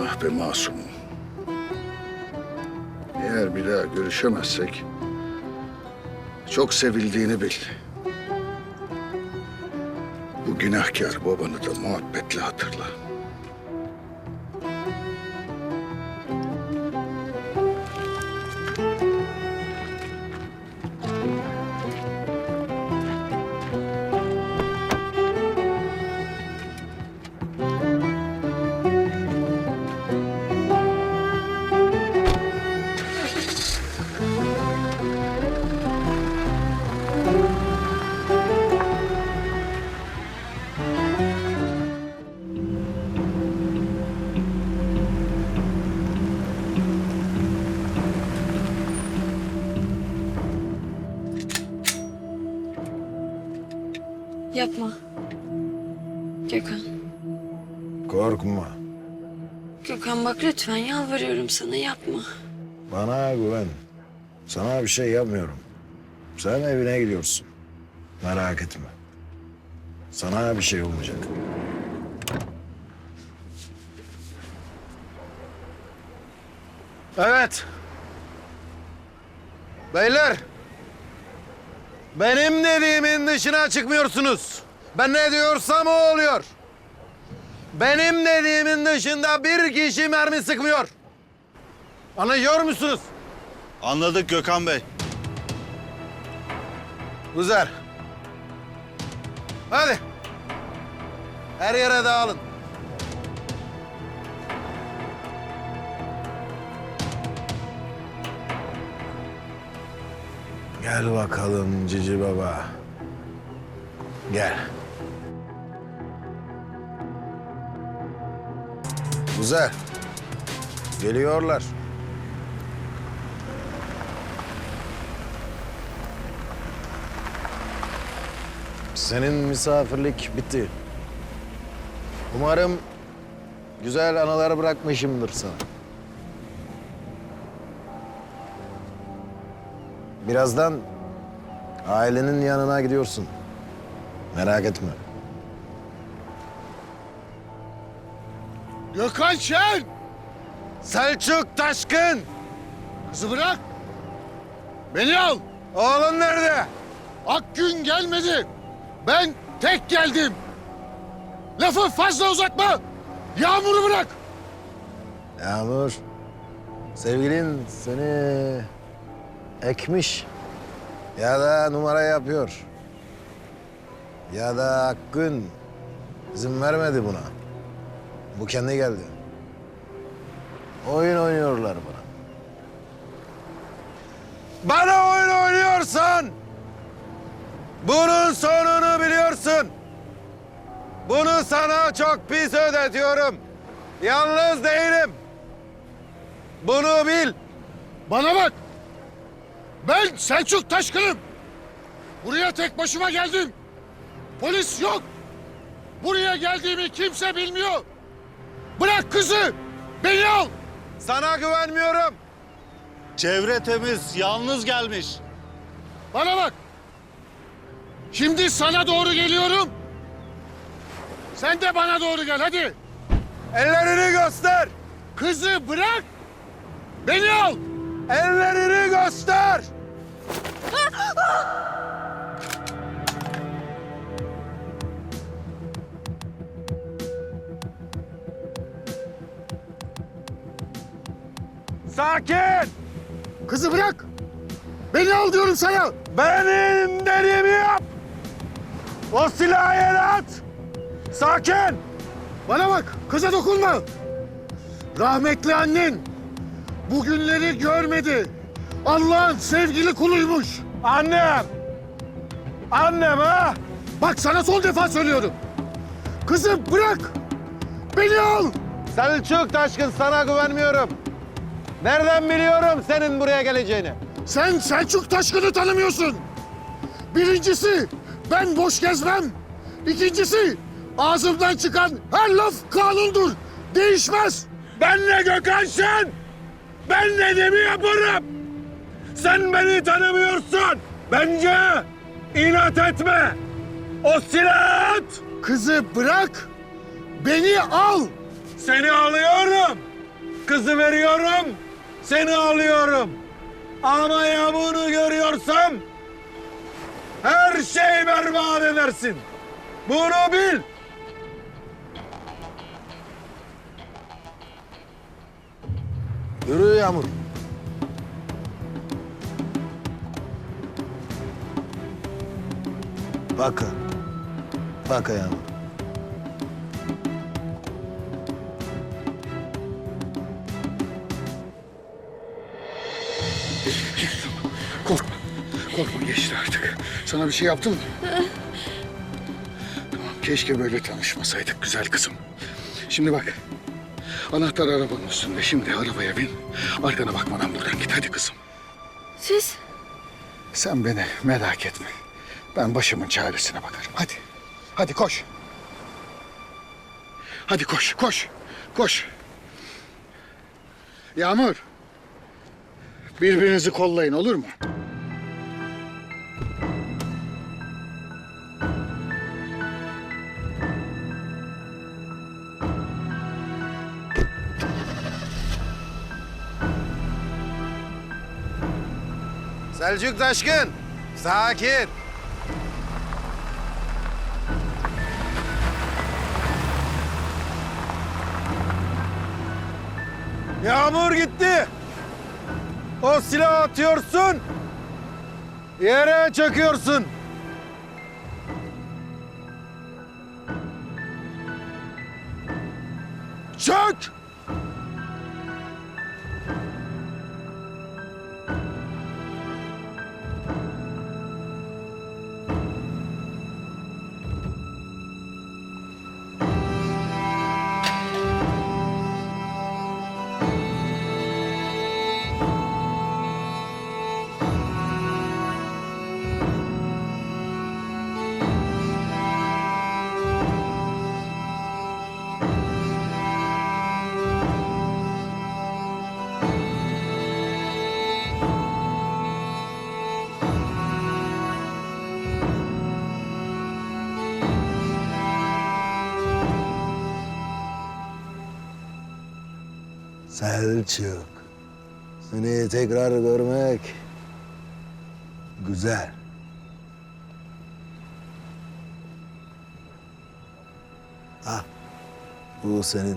Ah be masumum. Eğer bir daha görüşemezsek çok sevildiğini bil. Bu günahkar babanı da muhabbetle hatırla. Yapma. Gökhan. Korkma. Gökhan bak lütfen yalvarıyorum sana yapma. Bana güven. Sana bir şey yapmıyorum. Sen evine gidiyorsun. Merak etme. Sana bir şey olmayacak. Evet. Beyler. Benim dediğimin dışına çıkmıyorsunuz. Ben ne diyorsam o oluyor. Benim dediğimin dışında bir kişi mermi sıkmıyor. Anlıyor musunuz? Anladık Gökhan Bey. Güzel. Hadi. Her yere dağılın. Gel bakalım Cici Baba. Gel. Güzel. Geliyorlar. Senin misafirlik bitti. Umarım güzel anılar bırakmışımdır sana. Birazdan ailenin yanına gidiyorsun. Merak etme. Gökhan Şen! Selçuk Taşkın. Kızı bırak! Beni al! Oğlun nerede? Akgün gelmedi. Ben tek geldim. Lafı fazla uzatma. Yağmur'u bırak. Yağmur, sevgilin seni ekmiş ya da numara yapıyor. Ya da Akgün izin vermedi buna. Bu kendi geldi. Oyun oynuyorlar bana. Bana oyun oynuyorsan bunun sonunu biliyorsun. Bunu sana çok pis ödetiyorum. Yalnız değilim. Bunu bil. Bana bak. Ben Selçuk Taşkın'ım. Buraya tek başıma geldim. Polis yok. Buraya geldiğimi kimse bilmiyor. Bırak kızı. Beni al. Sana güvenmiyorum. Çevre temiz, yalnız gelmiş. Bana bak. Şimdi sana doğru geliyorum. Sen de bana doğru gel hadi. Ellerini göster. Kızı bırak. Beni al. Ellerini göster. Sakin. Kızı bırak. Beni al diyorum sana. Benim dediğimi yap. O silahı yere at. Sakin. Bana bak, kıza dokunma. Rahmetli annen bugünleri görmedi. Allah'ın sevgili kuluymuş. Annem. Annem ha. Bak sana son defa söylüyorum. Kızı bırak. Beni al. Selçuk Taşkın sana güvenmiyorum. Nereden biliyorum senin buraya geleceğini? Sen Selçuk Taşkın'ı tanımıyorsun. Birincisi ben boş gezmem. İkincisi ağzımdan çıkan her laf kanundur. Değişmez. Ben ne Gökhan Şen? Ben dediğimi yaparım. Sen beni tanımıyorsun. Bence inat etme. O silahı at. Kızı bırak. Beni al. Seni alıyorum. kızı veriyorum, seni alıyorum. Ama ya bunu görüyorsam her şeyi berbat edersin. Bunu bil. Yürü Yağmur. Baka. Baka Yağmur. Korkma. Korkma geçti artık. Sana bir şey yaptım mı? tamam keşke böyle tanışmasaydık güzel kızım. Şimdi bak. Anahtar arabanın üstünde. Şimdi arabaya bin. Arkana bakmadan buradan git hadi kızım. Siz? Sen beni merak etme. Ben başımın çaresine bakarım. Hadi. Hadi koş. Hadi koş, koş. Koş. Yağmur. Birbirinizi kollayın olur mu? Selçuk Taşkın, sakin. Yağmur gitti. O silahı atıyorsun. Yere çöküyorsun. Selçuk. Seni tekrar görmek güzel. Ah, bu senin.